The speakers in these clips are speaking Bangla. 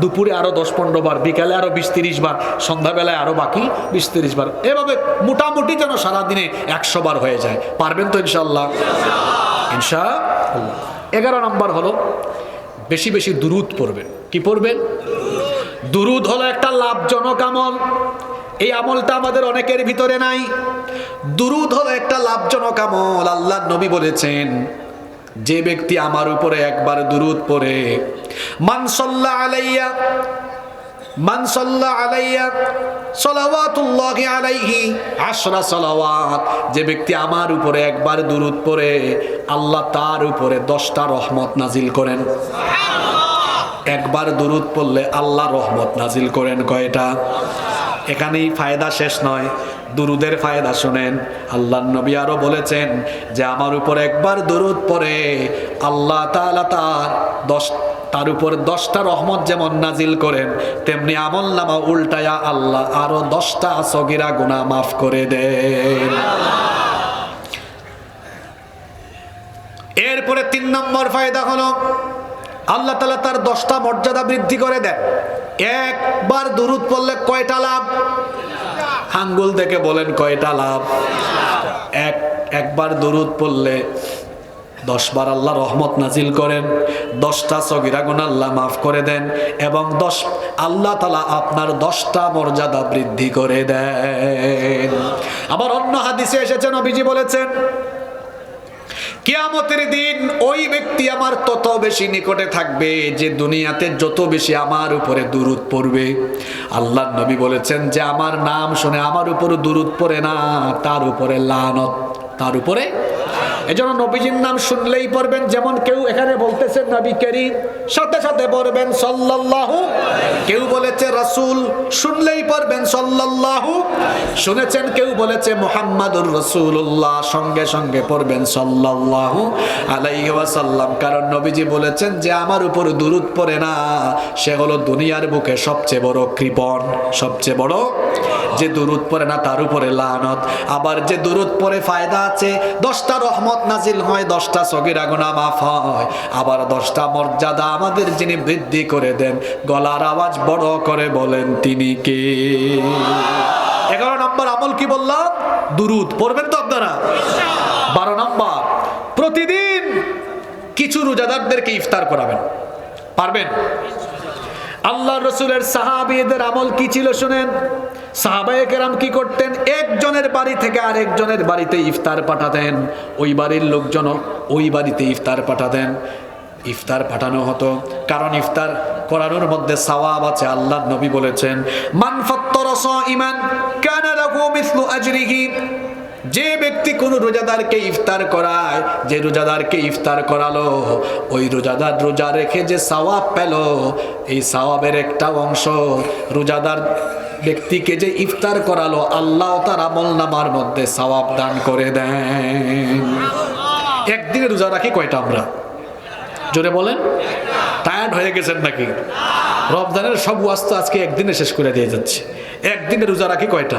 দুপুরে আরও দশ পনেরো বার, বিকালে আরও বিশ তিরিশ বার, সন্ধ্যাবেলায় আরও বাকি বিশ তিরিশ বার। এভাবে মোটামুটি যেন সারাদিনে একশো বার হয়ে যায়। পারবেন তো ইনশাল্লাহ ইনশা এগারো নম্বর হলো, বেশি বেশি দুরুদ পড়বেন। কি পড়বেন? দুরুদ হলো একটা লাভজনক আমল। এই আমলটা আমাদের অনেকের ভিতরে নাই। দুরুদ হলো একটা লাভজনক আমল আল্লাহ নবী বলেছেন যে ব্যক্তি আমার উপরে একবার দুরুদ পড়ে, মান সাল্লা আলাইয়া যে ব্যক্তি আমার উপরে একবার দুরুদ পড়ে, আল্লাহ তার উপরে দশটা রহমত নাজিল করেন। একবার দুরুদ পড়লে আল্লাহ রহমত নাজিল করেন কয়টা? এখানেই ফায়দা শেষ নয়। দুরুদের ফায়দা শুনেন। আল্লাহ নবী আরও বলেছেন যে, আমার উপর একবার দুরুদ পড়ে আল্লাহ তাআলা তার দশ, তার উপর দশটা রহমত যেমন নাজিল করেন, তেমনি আমল নামা উল্টায়া আল্লাহ আরও দশটা সগিরা গুণা মাফ করে দেন। এরপরে তিন নম্বর ফায়দা হলো আল্লাহ তালা তার দশটা মর্যাদা বৃদ্ধি করে দেন। একবার দুরুদ পড়লে কয়টা লাভ? আঙ্গুল দেখে বলেন কয়টা লাভ? এক, একবার দুরুদ পড়লে দশবার আল্লাহ রহমত নাজিল করেন, দশটা সগিরা গুণ আল্লাহ মাফ করে দেন এবং দশ, আল্লাহ তালা আপনার দশটা মর্যাদা বৃদ্ধি করে দেন। আবার অন্য হাদিসে এসেছেন অভিজি বলেছেন কিয়ামতের দিন ওই ব্যক্তি আমার তত বেশি নিকটে থাকবে যে দুনিয়াতে যত বেশি আমার উপরে দুরুদ পড়বে। আল্লাহ নবী বলেছেন যে আমার নাম শুনে আমার উপর দুরুদ পড়ে না, তার উপরে লানত, তার উপরে এজন্য নবীজির নাম শুনলেই পড়বেন, যেমন কেউ এখানে বলতেছেন নবী করিম, সাথে সাথে পড়বেন সাল্লাল্লাহু, কেউ বলেছে রাসূল, শুনলেই পড়বেন সাল্লাল্লাহু, শুনেছেন কেউ বলেছে মুহাম্মাদুর রাসূলুল্লাহ, সঙ্গে সঙ্গে পড়বেন সাল্লাল্লাহু আলাইহি ওয়াসাল্লাম। কারণ নবীজি বলেছেন যে আমার উপর দুরুদ পড়ে না, সে হলো দুনিয়ার বুকে সবচেয়ে বড় কৃপণ, সবচেয়ে বড় যে দুরুদ পড়ে না, তার উপরে লানত। আবার যে দুরুদ পড়ে ফায়দা আছে, দশটা রহমত নাজিল হয়, দশটা সগিরা গুণা মাফ হয়। আবার দশটা মর্যাদা আমাদের যিনি বৃদ্ধি করে দেন, গলার আওয়াজ বড় করে বলেন, তিনি কে? এগারো নম্বর আমল কি বললাম? দুরুদ। পড়বেন তো আপনারা? বারো নম্বর, প্রতিদিন কিছু রোজাদারদেরকে ইফতার করাবেন। পারবেন? আল্লাহ রসুলের সাহাবিদের আমল কি ছিল শুনেন? সাহাবায়ে কেরাম কি করতেন? একজনের বাড়ি থেকে আরেকজনের বাড়িতে ইফতার পাঠাতেন। ওই বাড়ির লোকজন ওই বাড়িতে ইফতার পাঠাতেন। ইফতার পাঠানো হতো। কারণ ইফতার করানোর মধ্যে সওয়াব আছে আল্লাহ নবী বলেছেন, মান ফাত্তারা সাইমান কানা লাহু মিসলু আজরিহি। যে ব্যক্তি কোন রোজাদারকে ইফতার করায়, যে রোজাদারকে ইফতার করালো, ওই রোজাদার রোজা রেখে যে সওয়াব পেল, এই সওয়াবের একটা অংশ রোজাদার ব্যক্তিকে যে ইফতার করালো, আল্লাহ তার আমল নামার মধ্যে সওয়াব দান করে দেন। একদিনে রোজা রাখি কয়টা আমরা? জোরে বলেন। টায়ার্ড হয়ে গেছেন নাকি? রমজানের সব ওয়াজ তো আজকে একদিনে শেষ করে দিয়ে যাচ্ছে। একদিনে রোজা রাখি কয়টা?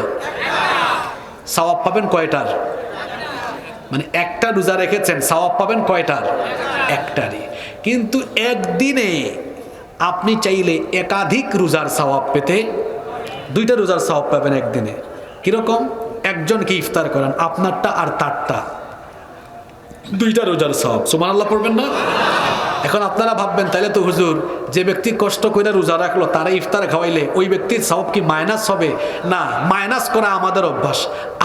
সওয়াব পাবেন কয়টার? মানে একটা রোজা রেখেছেন, সওয়াব পাবেন কয়টার? একটারই। কিন্তু একদিনে আপনি চাইলে একাধিক রোজার সওয়াব পেতে দুইটা রোজার সওয়াব পাবেন একদিনে। কীরকম? একজনকে ইফতার করেন, আপনারটা আর তারটা। দুইটা রোজার সওয়াব। সুমান আল্লাহ পড়বেন না? এখন আপনারা ভাববেন তাহলে তো হুজুর, যে ব্যক্তি কষ্ট করে রোজা রাখল, তারা ইফতার খাওয়াইলে ওই ব্যক্তির সব কি মাইনাস হবে? না, মাইনাস করা আমাদের অভ্যাস।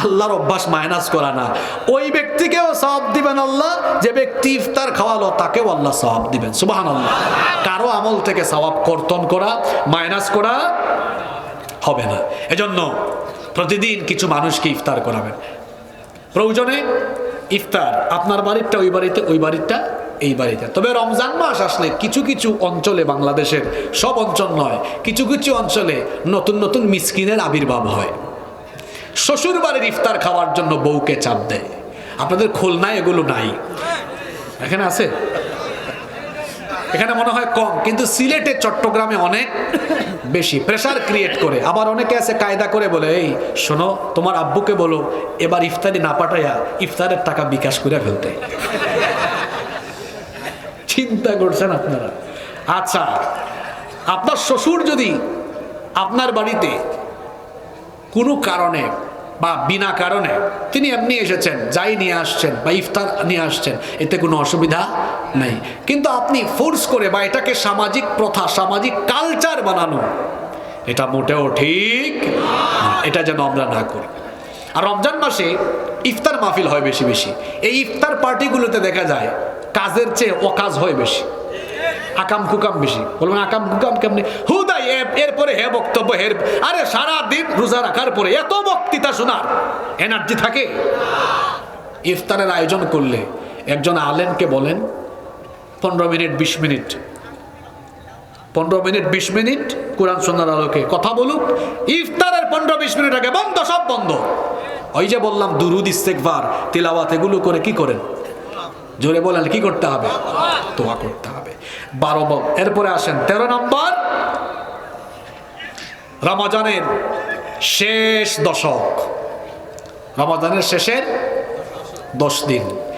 আল্লাহর অভ্যাস মাইনাস করা না। ওই ব্যক্তিকেও সব দিবেন আল্লাহ, যে ব্যক্তি ইফতার খাওয়ালো, তাকেও আল্লাহ সওয়াব দিবেন। সুবাহান আল্লাহ কারও আমল থেকে সওয়াব কর্তন করা, মাইনাস করা হবে না। এজন্য প্রতিদিন কিছু মানুষকে ইফতার করাবেন। প্রয়োজনে ইফতার, আপনার বাড়িরটা ওই বাড়িতে, ওই বাড়িরটা এই বাড়িতে। তবে রমজান মাস আসলে কিছু কিছু অঞ্চলে বাংলাদেশের সব অঞ্চল নয়, কিছু কিছু অঞ্চলে নতুন নতুন মিসকিনের আবির্ভাব হয়। শ্বশুর বাড়ির ইফতার খাওয়ার জন্য বউকে চাপ দেয়। আপনাদের খুলনায় এগুলো নাই। এখানে আছে? এখানে মনে হয় কম, কিন্তু সিলেটে, চট্টগ্রামে অনেক বেশি প্রেশার ক্রিয়েট করে। আবার অনেকে আছে কায়দা করে বলে, এই, শোনো, তোমার আব্বুকে বলো, এবার ইফতারি না পাঠাইয়া ইফতারের টাকা বিকাশ করে ফেলতে। চিন্তা করছেন আপনারা? আচ্ছা আপনার শ্বশুর যদি আপনার বাড়িতে কোনো কারণে বা বিনা কারণে তিনি এমনি এসেছেন, যাই নিয়ে আসছেন বা ইফতার নিয়ে আসছেন, এতে কোনো অসুবিধা? নেই। কিন্তু আপনি ফোর্স করে বা এটাকে সামাজিক প্রথা, সামাজিক কালচার বানানো, এটা মোটেও ঠিক এটা যেন আমরা না করি। আর রমজান মাসে ইফতার মাহফিল হয় বেশি বেশি। এই ইফতার পার্টিগুলোতে দেখা যায় কাজের চেয়ে অকাজ হয় বেশি। আকাম কুকাম বেশি। বলবেন, আকাম কুকাম কেমনি? হুদাই এরপরে হে বক্তব্য হের আরে সারা দিন রোজা রাখার পরে এত বক্তৃতা শোনার এনার্জি থাকে। ইফতারের আয়োজন করলে একজন আলেমকে বলেন পনেরো মিনিট, বিশ মিনিট। পনেরো মিনিট, বিশ মিনিট, কোরআন সন্ন্যার আলোকে কথা বলুক। ইফতারের পনেরো, বিশ মিনিট আগে বন্ধ, সব বন্ধ। ওই যে বললাম, দুরুদ ইস্তেকবার তিলাওয়াত, এগুলো করে কি করেন? জোরে বলেন, কি করতে হবে? তোয়া করতে হবে। বারো বল এরপরে আসেন, তেরো নম্বর। রমাজানের শেষ দশক। রমাজানের শেষের দশ দিন।